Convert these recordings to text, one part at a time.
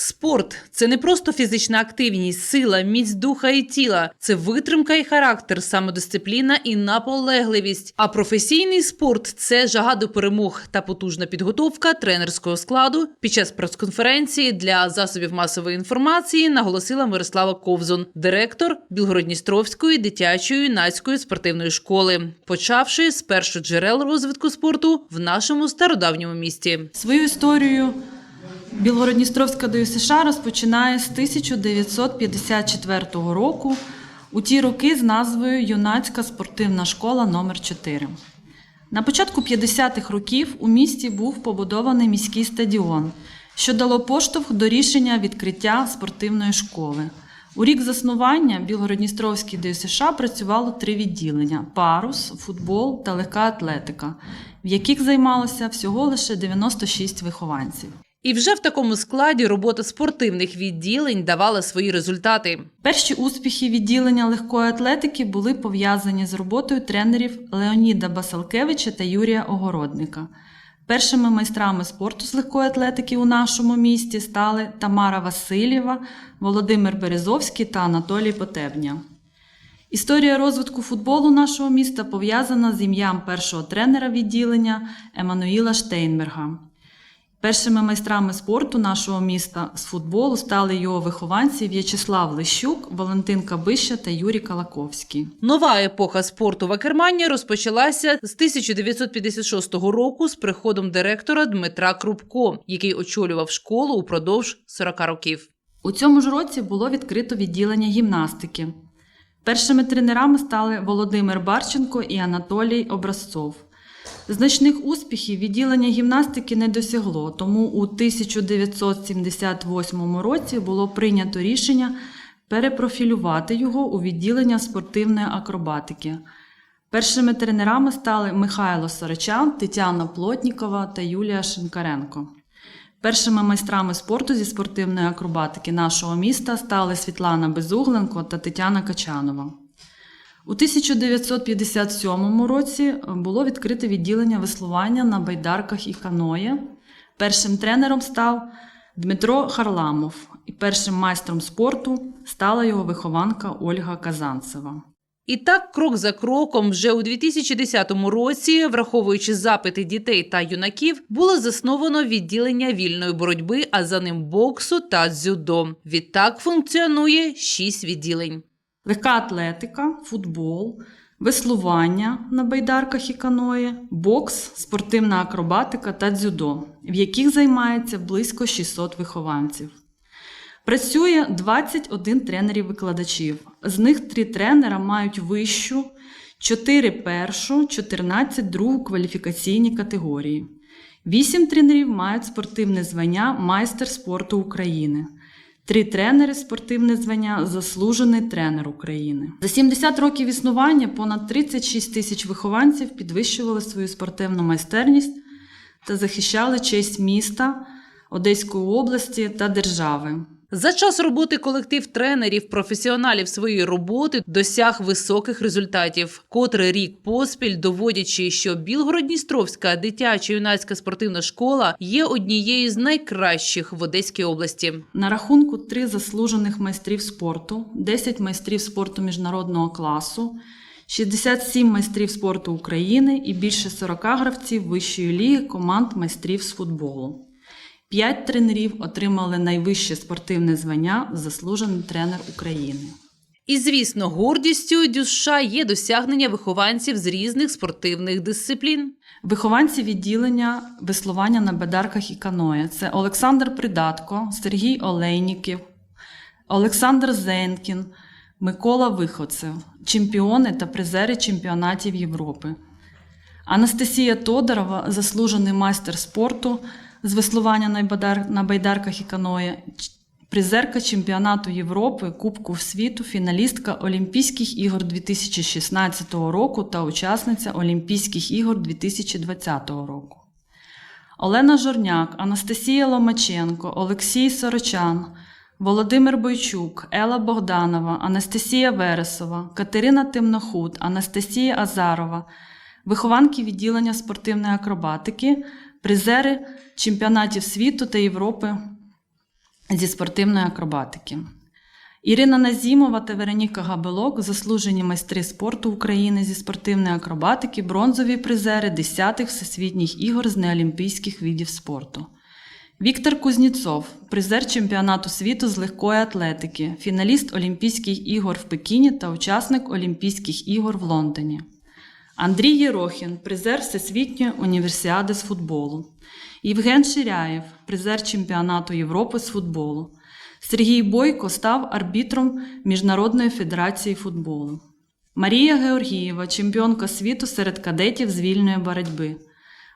Спорт це не просто фізична активність, сила, міць духа і тіла. Це витримка і характер, самодисципліна і наполегливість. А професійний спорт це жага до перемог та потужна підготовка тренерського складу. Під час прес-конференції для засобів масової інформації наголосила Мирослава Ковзун, директор Білгородністровської дитячої юнацької спортивної школи, почавши з перших джерел розвитку спорту в нашому стародавньому місті. Свою історію Білгородністровська ДЮСШ розпочинає з 1954 року у ті роки з назвою Юнацька спортивна школа номер 4 На початку 50-х років у місті був побудований міський стадіон, що дало поштовх до рішення відкриття спортивної школи. У рік заснування Білгородністровській ДЮСШ працювало три відділення: парус, футбол та легка атлетика, в яких займалося всього лише 96 вихованців. І вже в такому складі робота спортивних відділень давала свої результати. Перші успіхи відділення легкої атлетики були пов'язані з роботою тренерів Леоніда Басалкевича та Юрія Огородника. Першими майстрами спорту з легкої атлетики у нашому місті стали Тамара Васильєва, Володимир Березовський та Анатолій Потебня. Історія розвитку футболу нашого міста пов'язана з ім'ям першого тренера відділення Еммануїла Штейнберга. Першими майстрами спорту нашого міста з футболу стали його вихованці В'ячеслав Лищук, Валентин Кабища та Юрій Калаковський. Нова епоха спорту в Акермані розпочалася з 1956 року з приходом директора Дмитра Крупко, який очолював школу упродовж 40 років. У цьому ж році було відкрито відділення гімнастики. Першими тренерами стали Володимир Барченко і Анатолій Образцов. Значних успіхів відділення гімнастики не досягло, тому у 1978 році було прийнято рішення перепрофілювати його у відділення спортивної акробатики. Першими тренерами стали Михайло Сорочан, Тетяна Плотнікова та Юлія Шинкаренко. Першими майстрами спорту зі спортивної акробатики нашого міста стали Світлана Безугленко та Тетяна Качанова. У 1957 році було відкрите відділення веслування на байдарках і каное. Першим тренером став Дмитро Харламов, і першим майстром спорту стала його вихованка Ольга Казанцева. І так, крок за кроком, вже у 2010 році, враховуючи запити дітей та юнаків, було засновано відділення вільної боротьби, а за ним боксу та дзюдо. Відтак функціонує шість відділень. Легка атлетика, футбол, веслування на байдарках і каное, бокс, спортивна акробатика та дзюдо, в яких займається близько 600 вихованців. Працює 21 тренерів-викладачів. З них 3 тренера мають вищу, 4 першу, 14 другу кваліфікаційні категорії. 8 тренерів мають спортивне звання майстер спорту України. Три тренери спортивне звання заслужений тренер України. За 70 років існування понад 36 тисяч вихованців підвищували свою спортивну майстерність та захищали честь міста, Одеської області та держави. За час роботи колектив тренерів, професіоналів своєї роботи досяг високих результатів, котрий рік поспіль доводячи, що Білгород-Дністровська дитяча юнацька спортивна школа є однією з найкращих в Одеській області. На рахунку три заслужених майстрів спорту, 10 майстрів спорту міжнародного класу, 67 майстрів спорту України і більше 40 гравців вищої ліги команд майстрів з футболу. П'ять тренерів отримали найвище спортивне звання заслужений тренер України. І, звісно, гордістю Дюша є досягнення вихованців з різних спортивних дисциплін. Вихованці відділення веслування на бедарках і каное це Олександр Придатко, Сергій Олейніків, Олександр Зенкін, Микола Виходцев, чемпіони та призери чемпіонатів Європи. Анастасія Тодорова, заслужений майстер спорту з веслування на байдар- байдарках і каное, призерка чемпіонату Європи, Кубку світу, фіналістка Олімпійських ігор 2016 року та учасниця Олімпійських ігор 2020 року. Олена Жорняк, Анастасія Ломаченко, Олексій Сорочан, Володимир Бойчук, Ела Богданова, Анастасія Вересова, Катерина Темнохуд, Анастасія Азарова, вихованки відділення спортивної акробатики, призери чемпіонатів світу та Європи зі спортивної акробатики. Ірина Назімова та Вероніка Габелок заслужені майстри спорту України зі спортивної акробатики, бронзові призери 10-х всесвітніх ігор з неолімпійських видів спорту. Віктор Кузніцов, призер чемпіонату світу з легкої атлетики, фіналіст Олімпійських ігор в Пекіні та учасник Олімпійських ігор в Лондоні. Андрій Єрохін, призер Всесвітньої універсіади з футболу. Євген Ширяєв, призер чемпіонату Європи з футболу. Сергій Бойко став арбітром Міжнародної федерації футболу. Марія Георгієва, чемпіонка світу серед кадетів з вільної боротьби.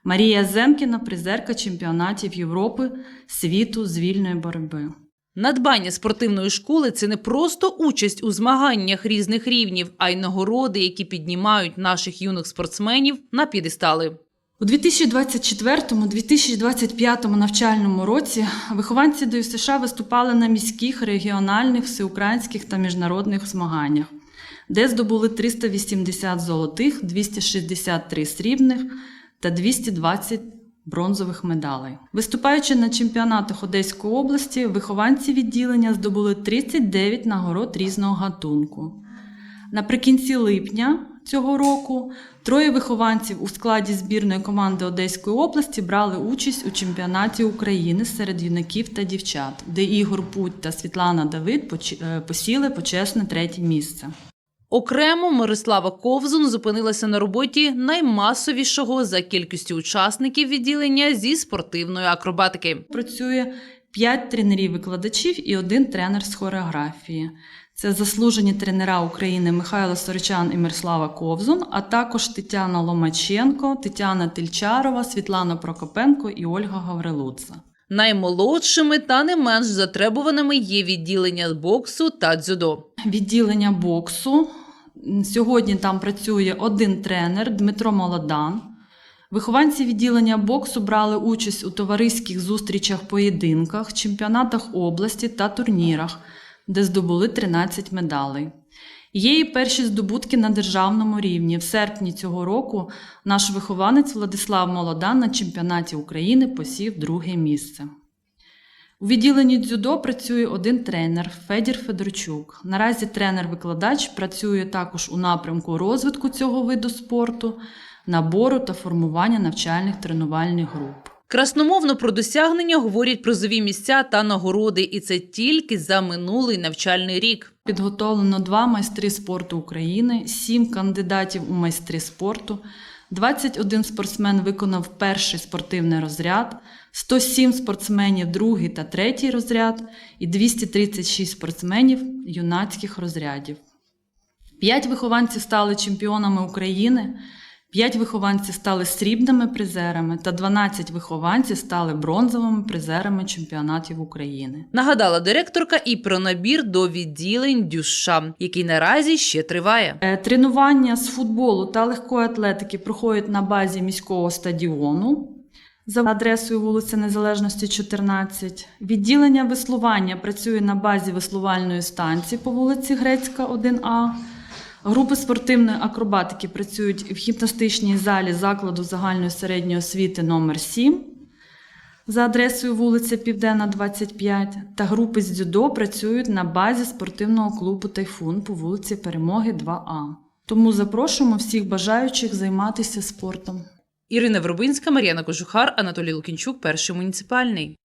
Марія Зенкіна, призерка чемпіонатів Європи, світу з вільної боротьби. Надбання спортивної школи це не просто участь у змаганнях різних рівнів, а й нагороди, які піднімають наших юних спортсменів на п'єдестали. У 2024-2025 навчальному році вихованці ДЮСШ виступали на міських, регіональних, всеукраїнських та міжнародних змаганнях, де здобули 380 золотих, 263 срібних та 220 бронзових медалей. Виступаючи на чемпіонатах Одеської області, вихованці відділення здобули 39 нагород різного гатунку. Наприкінці липня цього року троє вихованців у складі збірної команди Одеської області брали участь у чемпіонаті України серед юнаків та дівчат, де Ігор Путь та Світлана Давид е, посіли почесне третє місце. Окремо Мирослава Ковзун зупинилася на роботі наймасовішого за кількістю учасників відділення зі спортивної акробатики. Працює 5 тренерів-викладачів і один тренер з хореографії. Це заслужені тренера України Михайло Сорочан і Мирослава Ковзун, а також Тетяна Ломаченко, Тетяна Тельчарова, Світлана Прокопенко і Ольга Гаврилудза. Наймолодшими та не менш затребуваними є відділення боксу та дзюдо. Відділення боксу. Сьогодні там працює один тренер Дмитро Молодан. Вихованці відділення боксу брали участь у товариських зустрічах, поєдинках, чемпіонатах області та турнірах, де здобули 13 медалей. Є і перші здобутки на державному рівні. В серпні цього року наш вихованець Владислав Молодан на чемпіонаті України посів друге місце. У відділенні дзюдо працює один тренер Федір Федорчук. Наразі тренер-викладач працює також у напрямку розвитку цього виду спорту, набору та формування навчальних тренувальних груп. Красномовно про досягнення говорять призові місця та нагороди, і це тільки за минулий навчальний рік. Підготовлено два майстри спорту України, сім кандидатів у майстри спорту, 21 спортсмен виконав перший спортивний розряд, 107 спортсменів другий та третій розряд і 236 спортсменів юнацьких розрядів. П'ять вихованців стали чемпіонами України, 5 вихованців стали срібними призерами та 12 вихованців стали бронзовими призерами чемпіонатів України. Нагадала директорка і про набір до відділень дюша, який наразі ще триває. Е, Тренування з футболу та легкої атлетики проходять на базі міського стадіону за адресою вулиця Незалежності, 14. Відділення веслування працює на базі веслувальної станції по вулиці Грецька, 1А. Групи спортивної акробатики працюють в гімнастичній залі закладу загальної середньої освіти номер 7 за адресою вулиця Південна, 25, та групи з дзюдо працюють на базі спортивного клубу Тайфун по вулиці Перемоги 2А. Тому запрошуємо всіх бажаючих займатися спортом. Ірина Вербинська, Мар'яна Кожухар, Анатолій Лукінчук, перший муніципальний.